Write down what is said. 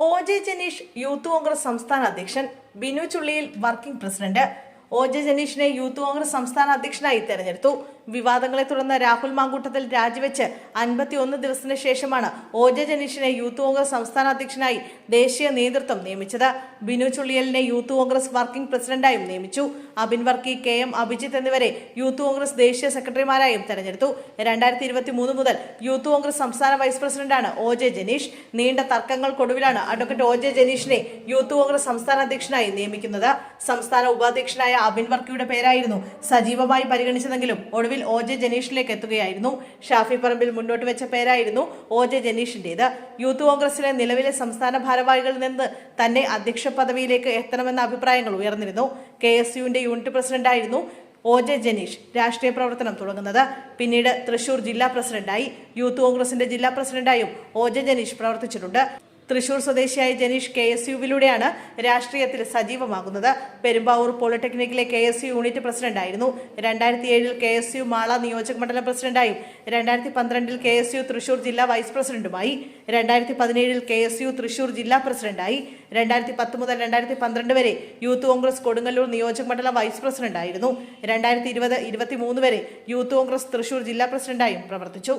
O J Janeesh youth Congress സംസ്ഥാന അധ്യക്ഷൻ Binu Chulliyil working president O J ജനീഷിനെ youth Congress സംസ്ഥാന അധ്യക്ഷനായി തെരഞ്ഞെടുത്തു. വിവാദങ്ങളെ തുടർന്ന് രാഹുൽ മാങ്കൂട്ടത്തിൽ രാജിവെച്ച് അൻപത്തിയൊന്ന് ദിവസത്തിന് ശേഷമാണ് ഒ ജെ ജനീഷിനെ യൂത്ത് കോൺഗ്രസ് സംസ്ഥാന അധ്യക്ഷനായി ദേശീയ നേതൃത്വം നിയമിച്ചത്. ബിനു ചുള്ളിയലിനെ യൂത്ത് കോൺഗ്രസ് വർക്കിംഗ് പ്രസിഡന്റായും നിയമിച്ചു. അബിൻ വർക്കി കെ എം അഭിജിത്ത് എന്നിവരെ യൂത്ത് കോൺഗ്രസ് ദേശീയ സെക്രട്ടറിമാരായും തെരഞ്ഞെടുത്തു. രണ്ടായിരത്തി ഇരുപത്തി മൂന്ന് മുതൽ യൂത്ത് കോൺഗ്രസ് സംസ്ഥാന വൈസ് പ്രസിഡന്റാണ് ഒ ജെ ജനീഷ്. നീണ്ട തർക്കങ്ങൾക്കൊടുവിലാണ് അഡ്വക്കേറ്റ് ഒ ജെ ജനീഷിനെ യൂത്ത് കോൺഗ്രസ് സംസ്ഥാന അധ്യക്ഷനായി നിയമിക്കുന്നത്. സംസ്ഥാന ഉപാധ്യക്ഷനായ അബിൻ വർക്കിയുടെ പേരായിരുന്നു. സജീവമായി പരിഗണിച്ചതെങ്കിലും ഒടുവിൽ ഒ ജെ ജനീഷിലേക്ക് എത്തുകയായിരുന്നു. ഷാഫി പറമ്പിൽ മുന്നോട്ട് വെച്ച പേരായിരുന്നു ഒ ജെ ജനീഷിന്റേത്. യൂത്ത് കോൺഗ്രസിലെ നിലവിലെ സംസ്ഥാന ഭാരവാഹികളിൽ നിന്ന് തന്നെ അധ്യക്ഷ പദവിയിലേക്ക് എത്തണമെന്ന അഭിപ്രായങ്ങൾ ഉയർന്നിരുന്നു. കെ എസ് യുവിന്റെ യൂണിറ്റ് പ്രസിഡന്റായിരുന്നു ഒ ജെ ജനീഷ് രാഷ്ട്രീയ പ്രവർത്തനം തുടങ്ങുന്നത്. പിന്നീട് തൃശൂർ ജില്ലാ പ്രസിഡന്റായി. യൂത്ത് കോൺഗ്രസിന്റെ ജില്ലാ പ്രസിഡന്റായും ഒ ജെ ജനീഷ് പ്രവർത്തിച്ചിട്ടുണ്ട്. തൃശൂർ സ്വദേശിയായ ജനീഷ് കെ എസ് യുവിലൂടെയാണ് രാഷ്ട്രീയത്തിൽ സജീവമാകുന്നത്. പെരുമ്പാവൂർ പോളിടെക്നിക്കിലെ കെ എസ് യു യൂണിറ്റ് പ്രസിഡന്റായിരുന്നു. രണ്ടായിരത്തി ഏഴിൽ കെ എസ് യു മാള നിയോജക മണ്ഡലം പ്രസിഡന്റായും രണ്ടായിരത്തി പന്ത്രണ്ടിൽ കെ എസ് യു തൃശൂർ ജില്ലാ വൈസ് പ്രസിഡന്റുമായി രണ്ടായിരത്തി പതിനേഴിൽ കെ എസ് യു തൃശൂർ ജില്ലാ പ്രസിഡന്റായി രണ്ടായിരത്തി പത്ത് മുതൽ രണ്ടായിരത്തി പന്ത്രണ്ട് വരെ യൂത്ത് കോൺഗ്രസ് കൊടുങ്ങല്ലൂർ നിയോജക മണ്ഡലം വൈസ് പ്രസിഡന്റായിരുന്നു. രണ്ടായിരത്തി ഇരുപത് ഇരുപത്തി മൂന്ന് വരെ യൂത്ത് കോൺഗ്രസ് തൃശൂർ ജില്ലാ പ്രസിഡന്റായും പ്രവർത്തിച്ചു.